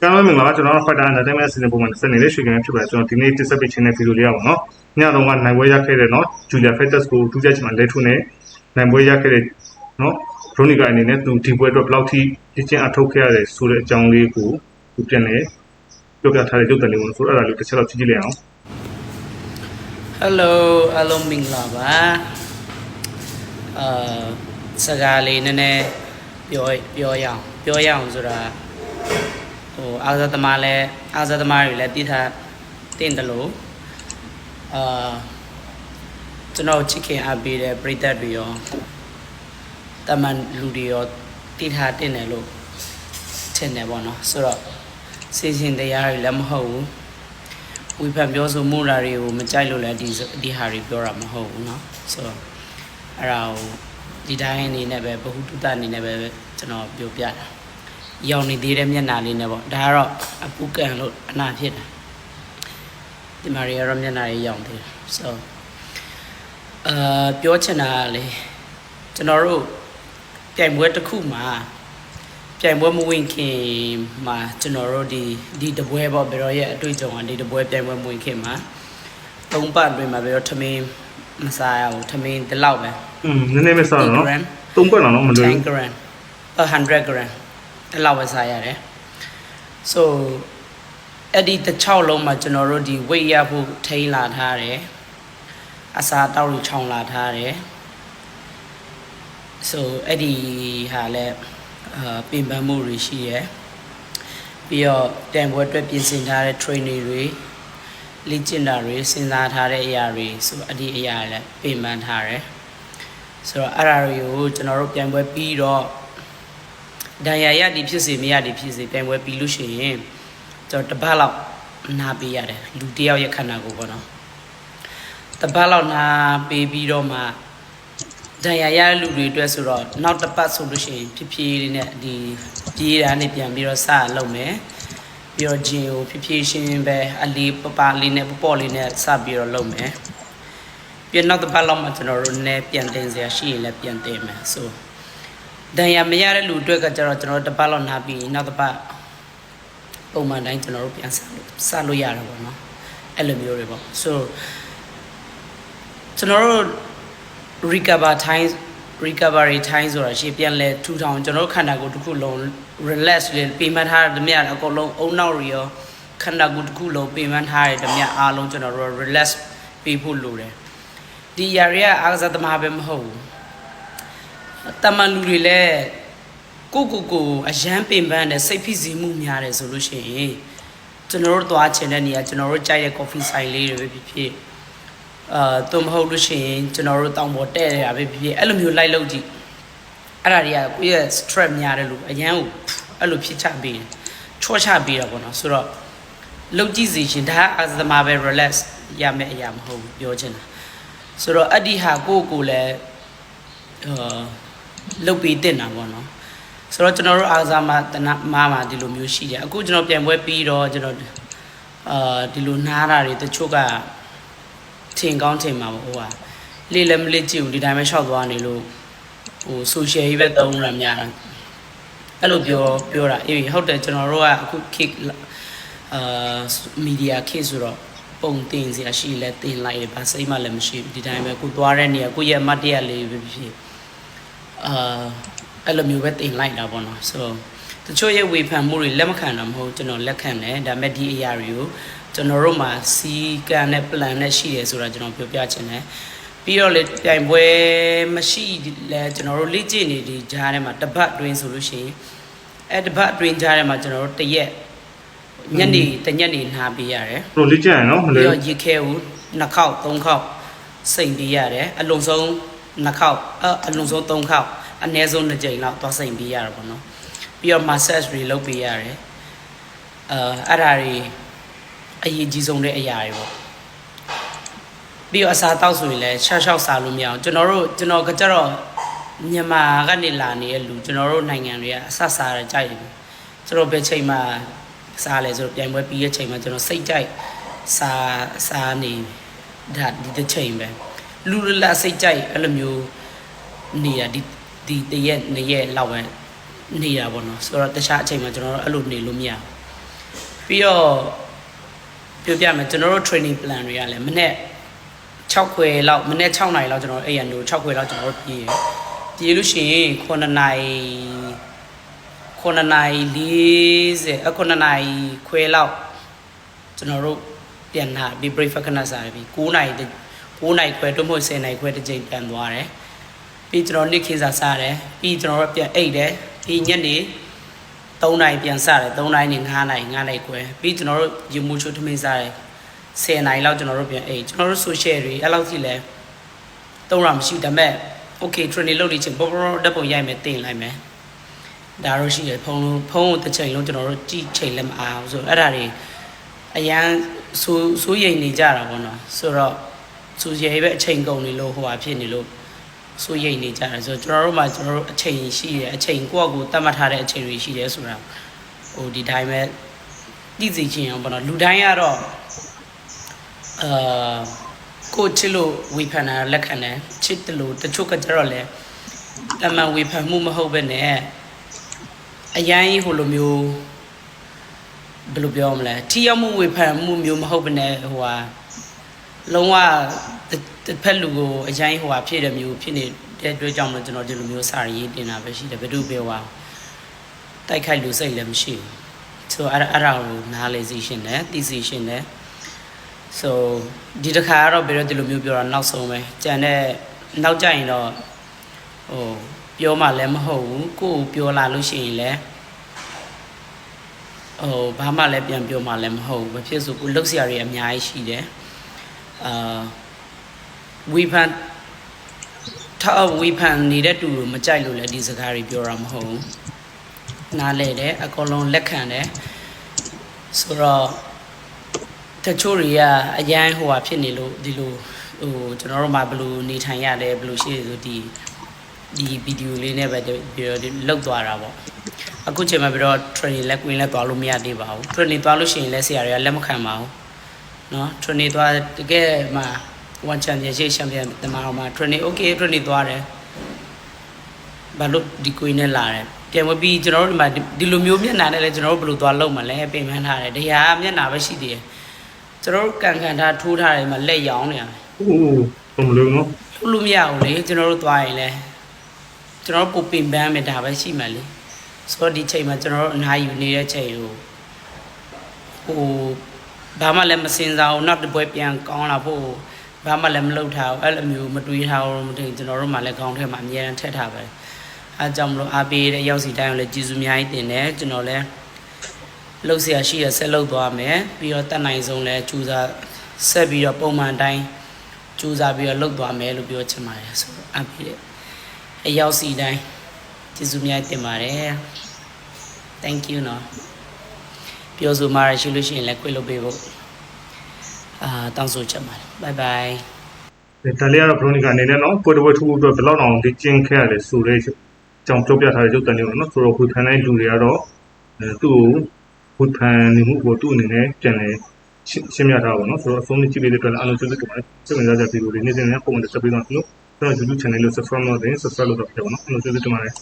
ကျွန်တော်မင်္ဂလာကျွန်တော် Fighter Entertainment စီစဉ်ပုံမှန်စနေနေ့ရွှေကြိမ်ဖြစ်ပါတယ်ကျွန်တော်ဒီနေ့တက်ဆက်ပေးခြင်းတဲ့ဗီဒီယိုလေးရပါတော့ညတော့ကနိုင်ပွဲရခဲ့တဲ့နော် Julia Fighters ကိုသူကြချင်မှလဲထုနဲ့နိုင်ပွဲရခဲ့တဲ့နော် Veronica အနေနဲ့သူဒီပွဲအတွက်ဘယ်လောက်ထိတခြင်းအထုတ်ခဲ့ရတယ်ဆိုတဲ့အကြောင်းလေးကိုသူပြန်လဲပြောပြထားတဲ့ရုပ်သံလေးကိုဆိုတော့အဲ့ဒါလေးတစ်ချက်တော့ကြည့်ကြည့်လိုက်အောင် Hello အလုံးမင်္ဂလာပါအာစကားလေးနည်းနည်းပြောပြောရအောင်ပြောရအောင်ဆိုတာ ဟိုအားစားသမားလဲအားစားသမားတွေလည်းတည်ထားတင်တယ်လို့အာကျွန်တော်ချစ်ခင်အားပေးတဲ့ပရိသတ်တွေရောတမန်လူတွေရောတည်ထားတင်တယ်လို့ထင်တယ်ပေါ့နော်ဆိုတော့စီစဉ်တရားတွေလည်းမဟုတ်ဘူး ဝေဖန်ပြောဆိုမှုဓာတွေကိုမကြိုက်လို့လည်းဒီဒီဟာတွေပြောတာမဟုတ်ဘူးเนาะဆိုတော့အဲ့ဒါကိုဒီတိုင်းအနေနဲ့ပဲဘ ഹു တုတအနေနဲ့ပဲကျွန်တော်ပြောပြတာ ရောင်နေသေးတဲ့မျက်နှာလေးနဲ့ပေါ့ဒါကတော့အပူကန်လို့အနာဖြစ်တာဒီမှာတွေကတော့မျက်နှာတွေရောင်သေးတယ် so အာပြောချင်တာကလေကျွန်တော်တို့ပြိုင်ပွဲတစ်ခုမှာပြိုင်ပွဲမဝင်ခင်မှာကျွန်တော်တို့ဒီဒီတပွဲပေါ့ဘယ်တော့ရဲ့အတွေ့အကြုံကဒီတပွဲပြိုင်ပွဲမဝင်ခင်မှာသုံးပတ်တွင်မှာဘယ်တော့ထမင်းမစားရဘူးထမင်းဒီလောက်ပဲอืมနည်းနည်းပဲစားတော့နော်သုံးပတ်တော့မလွယ်ဘူး10 gram 100 gram ဒီလောက်ပဲစားရတယ် so အဲ့ဒီတစ်ချောက်လုံးမှာကျွန်တော်တို့ဒီ weight ရဖို့ထိန်းလာထားတယ်အစာတောက်တွေခြောင်လာထားတယ် so အဲ့ဒီဟာလဲအာပြင်ပန်းမှုတွေရှိရယ်ပြီးတော့တန်ပွဲအတွက်ပြင်ဆင်ထားတဲ့ training တွေလေ့ကျင့်တာတွေစဉ်းစားထားတဲ့အရာတွေဆိုအဲ့ဒီအရာလည်းပြင်ပန်းထားတယ်ဆိုတော့အဲ့ဒါတွေကိုကျွန်တော်တို့ပြန်ပွဲပြီးတော့ ဒဏ်ရာရသည်ဖြစ်စေမရသည်ဖြစ်စေပြန်ပွဲပြီးလို့ရှိရင်ကျွန်တော်တစ်ပတ်လောက်နားပေးရတယ်လူတစ်ယောက်ရဲ့ခန္ဓာကိုယ်ပေါ့နော်တစ်ပတ်လောက်နားပေးပြီးတော့မှဒဏ်ရာရတဲ့လူတွေအတွက်ဆိုတော့နောက်တစ်ပတ်ဆိုလို့ရှိရင်ဖြည်းဖြည်းလေးနဲ့ဒီပြေးတာနဲ့ပြန်ပြီးတော့စလုပ်မယ်ပြီးတော့ဂျင်ကိုဖြည်းဖြည်းရှင်းပဲအလေးပပလေးနဲ့ပပေါ့လေးနဲ့စပြီးတော့လုပ်မယ်ပြန်နောက်တစ်ပတ်လောက်မှကျွန်တော်တို့နည်းပြန်တင်စရာရှိရင်လည်းပြန်တင်မယ်ဆို ဒဏ်ရာမရတဲ့လူအတွက်ကကျတော့ကျွန်တော်တို့တစ်ပတ်လောက်နားပြီးနောက်တစ်ပတ်ပုံမှန်တိုင်းကျွန်တော်တို့ပြန်ဆက်လို့စလို့ရတယ်ပေါ့နော်အဲ့လိုမျိုးတွေပေါ့ဆိုကျွန်တော်တို့ recover time recovery time ဆိုတာရှေ့ပြန်လဲထူထောင်ကျွန်တော်တို့ခန္ဓာကိုယ်တစ်ခုလုံး relax လေးပြင်မှတ်ထားတဲ့မြတ်အကုန်လုံးအုံနောက်တွေရောခန္ဓာကိုယ်တစ်ခုလုံးပြင်မှတ်ထားတဲ့မြတ်အားလုံးကျွန်တော်တို့ relax ပေးဖို့လိုတယ်ဒီຢာတွေကအားကစားသမားပဲမဟုတ်ဘူး တမန်လူတွေလည်းကိုကိုကိုအရန်ပင်ပန်းတဲ့စိတ်ဖိစီးမှုများတယ်ဆိုလို့ရှိရင်ကျွန်တော်တို့သွားချင်တဲ့နေရာကျွန်တော်တို့ကြိုက်တဲ့ coffee ဆိုင်လေးတွေပဲဖြစ်ဖြစ်အာသူမဟုတ်လို့ရှိရင်ကျွန်တော်တို့တောင်ပေါ်တဲ့နေတာပဲဖြစ်ဖြစ်အဲ့လိုမျိုးလိုက်လုပ်ကြည့်အဲ့ဒါတွေကကိုယ့်ရဲ့ stress များတယ်လို့အရန်ကိုအဲ့လိုဖြစ်ချပေးတယ်ချောချပေးတာပေါ့နော်ဆိုတော့လုပ်ကြည့်စီရှင်ဒါကအားကစားသမားပဲ relax ရမယ့်အရာမဟုတ်ဘူးပြောချင်တာဆိုတော့အတ္တိဟာကိုယ့်ကိုယ်လည်းအာ လုတ်ပေးတင်တာပေါ့နော်ဆိုတော့ကျွန်တော်တို့အားကစားမှာတနမားမှာဒီလိုမျိုးရှိတယ်အခုကျွန်တော်ပြန်ပွဲပြီးတော့ကျွန်တော်အာဒီလိုနားတာတွေတချို့ကထင်ကောင်းထင်မှာပေါ့ဟိုကလေလည်းမလေ့ကြည့်ဘူးဒီတိုင်းပဲရှောက်သွားနေလို့ဟို social ကြီးပဲသုံးရများတာအဲ့လိုပြောပြောတာအေးဟုတ်တယ်ကျွန်တော်တို့ကအခု kick အာမီဒီယာ kick ဆိုတော့ပုံတင်စရာရှိလဲတင်လိုက်တယ်ဗာစိတ်မှလည်းမရှိဘူးဒီတိုင်းပဲကိုသွားတဲ့နေရာကိုရဲ့အမတ်တရလေးပဲဖြစ်ဖြစ် အာအဲ့လိုမျိုးပဲတင်လိုက်တာပေါ့နော်ဆိုတော့တချို့ရဲ့ဝေဖန်မှုတွေလက်မခံတာမဟုတ်ကျွန်တော်လက်ခံတယ်ဒါပေမဲ့ဒီအရာတွေကိုကျွန်တော်တို့မှာစီကံနဲ့ plan နဲ့ရှိတယ်ဆိုတာကျွန်တော်ပြောပြချင်တယ်ပြီးတော့လေပြိုင်ပွဲမရှိလဲကျွန်တော်တို့လေ့ကျင့်နေဒီကြားထဲမှာတပတ်တွင်းဆိုလို့ရှိရင်အဲ့တပတ်တွင်းကြားထဲမှာကျွန်တော်တို့တရက်ညနေတညနေနားပေးရတယ်ပရိုလေးကျန်ရနော်မလွယ်ပြီးဘူးတော့ရစ်ခဲဦးနှစ်ခေါက်သုံးခေါက်စိန်ပေးရတယ်အလုံးစုံ နှစ်ခေါက်အအလုံးစုံသုံးခေါက်အနည်းဆုံးနှစ်ကြိမ်လောက်သွားစိန်ပေးရတာပေါ့နော်ပြီးတော့ massage တွေလုပ်ပေးရတယ်အာအဲ့ဒါတွေအရေးကြီးဆုံးတဲ့အရာတွေပေါ့ပြီးတော့အစာတောက်ဆိုရင်လည်းရှောက်ရှောက်စားလို့မရအောင်ကျွန်တော်တို့ကျွန်တော်ကကြတော့မြန်မာကနေလာနေတဲ့လူကျွန်တော်တို့နိုင်ငံတွေကအဆစားရကြိုက်တယ်ကျွန်တော်ဘယ်ချိန်မှစားလဲဆိုတော့ပြန်ပွဲပြီးရဲ့ချိန်မှာကျွန်တော်စိတ်ကြိုက်စားစားနေဒါဒီတစ်ချိန်ပဲ လူလလစိတ်ကြိုက်အဲ့လိုမျိုးနေတာဒီဒီတရက်နှစ်ရက်လောက်ပဲနေတာပေါ့နော်ဆိုတော့တခြားအချိန်မှာကျွန်တော်တို့အဲ့လိုနေလို့မရဘူးပြီးတော့ပြောပြမယ်ကျွန်တော်တို့ training plan တွေကလည်းမနေ့6ခွေလောက်မနေ့6နာရီလောက်ကျွန်တော်တို့အဲ့ရနို6ခွေလောက်ကျွန်တော်တို့ပြေးရပြေးလို့ရှိရင်9နာရီ9နာရီ40အ9နာရီခွဲလောက်ကျွန်တော်တို့ပြန်လာပြီး breakfast ခဏစားရပြီ9နာရီ 9နာရီခွဲတို့မဟုတ်10နာရီခွဲတစ်ချိန်ပြန်သွားတယ်ပြီးကျွန်တော်နေ့ခင်းစားစားတယ်ပြီးကျွန်တော်တို့ပြန်အိတ်တယ်ပြီးညနေ3နာရီပြန်စားတယ်3နာရီနေ9နာရီ9နာရီခွဲပြီးကျွန်တော်တို့ယူမှုချိုထမင်းစားတယ်10နာရီလောက်ကျွန်တော်တို့ပြန်အိတ်ကျွန်တော်တို့ social တွေအဲ့လောက်ထိလဲသုံးရမရှိဘူးဒါပေမဲ့ okay training လုပ်နေချင်းပေါ်ပေါ်တက်ပုံရိုက်မယ်တင်လိုက်မယ်ဒါတော့ရှိတယ်ဖုန်းလုံးဖုန်းကိုတစ်ချိန်လုံးကျွန်တော်တို့ကြည့်ချိန်လည်းမအားဘူးဆိုတော့အဲ့ဒါတွေအရန်ဆိုးဆိုးရိမ်နေကြတာပေါ့နော်ဆိုတော့ ဆိုရည်ပဲအချိန်ကုန်နေလို့ဟိုဟာဖြစ်နေလို့ဆိုးရိမ်နေကြတယ်ဆိုတော့ကျွန်တော်တို့မှကျွန်တော်တို့အချိန်ရှိတယ်အချိန်ကိုယ့်အကူတတ်မှတ်ထားတဲ့အချိန်တွေရှိတယ်ဆိုတာဟိုဒီတိုင်းပဲသိစီချင်းအောင်ပေါ့နော်လူတိုင်းကတော့အာကိုချစ်လို့ဝေဖန်တာလက်ခံတယ်ချစ်တယ်လို့တချို့ကကြတော့လဲတမန်ဝေဖန်မှုမဟုတ်ပဲနဲ့အရန်ကြီးဟိုလိုမျိုးဘယ်လိုပြောမလဲထိရောက်မှုဝေဖန်မှုမျိုးမဟုတ်ဘဲနဲ့ဟိုဟာ လုံးဝတစ်ဖက်လူကိုအရင်ဟိုဟာဖြစ်တဲ့မျိုးဖြစ်နေတဲ့အတွက်ကြောင့်လည်းကျွန်တော်ဒီလိုမျိုးစာရေးတင်တာပဲရှိတယ်ဘယ်သူပြောပါတိုက်ခိုက်လူစိတ်လည်းမရှိဘူးဆိုအဲ့ဒါအဲ့ဒါကိုနားလေစီရှင်တယ်သိစီရှင်တယ် so ဒီတစ်ခါကတော့ဘယ်တော့ဒီလိုမျိုးပြောတာနောက်ဆုံးပဲကြံတဲ့နောက်ကြရင်တော့ဟိုပြောမှလည်းမဟုတ်ဘူးကိုယ်ကိုပြောလာလို့ရှိရင်လည်းဟိုဘာမှလည်းပြန်ပြောမှလည်းမဟုတ်ဘူးဘာဖြစ်ဆိုကိုလှုပ်ရှားရည်အများကြီးရှိတယ် အာဝီဖန်ထားဝီဖန်နေတဲ့တူကိုမကြိုက်လို့လည်းဒီစကားတွေပြောတာမဟုတ်ဘူးနားလဲတယ်အကုန်လုံးလက်ခံတယ်ဆိုတော့တချို့တွေကအရန်ဟိုဟာဖြစ်နေလို့ဒီလိုဟိုကျွန်တော်တို့မှဘယ်လိုနေထိုင်ရတယ်ဘယ်လိုရှိရဆိုဒီဒီဗီဒီယိုလေးနဲ့ပဲပြီးတော့လောက်သွားတာပေါ့အခုချိန်မှာပြီးတော့ training လက်ကွင်းလက်သွားလို့မရသေးပါဘူး training သွားလို့ရှိရင်လက်ဆရာတွေကလက်မခံပါဘူး เนาะ training သွားတကယ်မှ one championship champion တမအောင်မှာ training okay training သွားတယ်ဘာလို့ဒီကွင်းနဲ့လာတယ်ပြန်ဝပြီးကျွန်တော်တို့ဒီမှာဒီလိုမျိုးမျက်နှာနဲ့လည်းကျွန်တော်တို့ဘယ်လိုသွားလုံးမလဲပြင်ပန်းထားတယ်တရားမျက်နှာပဲရှိသေးတယ် ကျွန်တော်တို့ကန်ကန်ထားထိုးထားတယ်မှာလက်ရောင်းနေရတယ် ဟိုးဘယ်မလို့နော် ထိုးလို့မရဘူးလေကျွန်တော်တို့သွားရင်လဲကျွန်တော်တို့ပူပင်ပန်းမယ်ဒါပဲရှိမှလေဆိုတော့ဒီချိန်မှာကျွန်တော်တို့အနားယူနေတဲ့ချိန်ကိုဟို ဘာမှလည်းမစင်စားဘူးနောက်တစ်ပွဲပြန်ကောင်းလာဖို့ဘာမှလည်းမလုပ်ထားဘူးအဲ့လိုမျိုးမတွေးထားဘူးမထင်ကျွန်တော်တို့မှလည်းခေါင်းထဲမှာအများအားထည့်ထားပါတယ်အဲကြောင့်မလို့အားပေးတဲ့ရောက်စီတိုင်းကိုလည်းကျေးဇူးအများကြီးတင်တယ်ကျွန်တော်လည်း လှုပ်เสียရှိရဆက်လှုပ်သွားမယ်ပြီးတော့တက်နိုင်ဆုံးလဲကြိုးစားဆက်ပြီးတော့ပုံမှန်တိုင်းကြိုးစားပြီးတော့လှုပ်သွားမယ်လို့ပြောချင်ပါတယ်ဆိုတော့အပြည့်အရောက်စီတိုင်းကျေးဇူးများတင်ပါတယ် thank you နော် ပြောဆိုမှရရှိလို့ရှိရင်လည်းခွင့်လုပ်ပေးဖို့အာတောင်းဆိုချင်ပါတယ် bye bye ဒါလေးကတော့ဘရိုနီကာအနေနဲ့နော်ပွဲတစ်ပွဲထူဖို့အတွက်ဘယ်လောက်အောင်ဒီကျင်းခဲ့ရလဲဆိုတဲ့ကြောင်ကြောပြထားတဲ့ရုပ်တံလေးပေါ့နော်ဆိုတော့ဝေဖန်တဲ့လူတွေကတော့အဲသူ့ကိုဝေဖန်နေမှုကိုသူ့အနေနဲ့ပြန်လဲရှင်းပြထားပါတော့နော်ဆိုတော့အဆုံးကြည့်ပေးတဲ့အတွက်လည်းအားလုံးကျေးဇူးတင်ပါတယ်စိတ်ဝင်စားကြတဲ့ဗီဒီယိုတွေနေ့စဉ်နဲ့ပုံမှန်တက်ပေးတော့ကျွန်တော် YouTube channel ကို subscribe လုပ်ရင် subscribe လုပ်တော့ပြပါနော်အားလုံးကျေးဇူးတင်ပါတယ်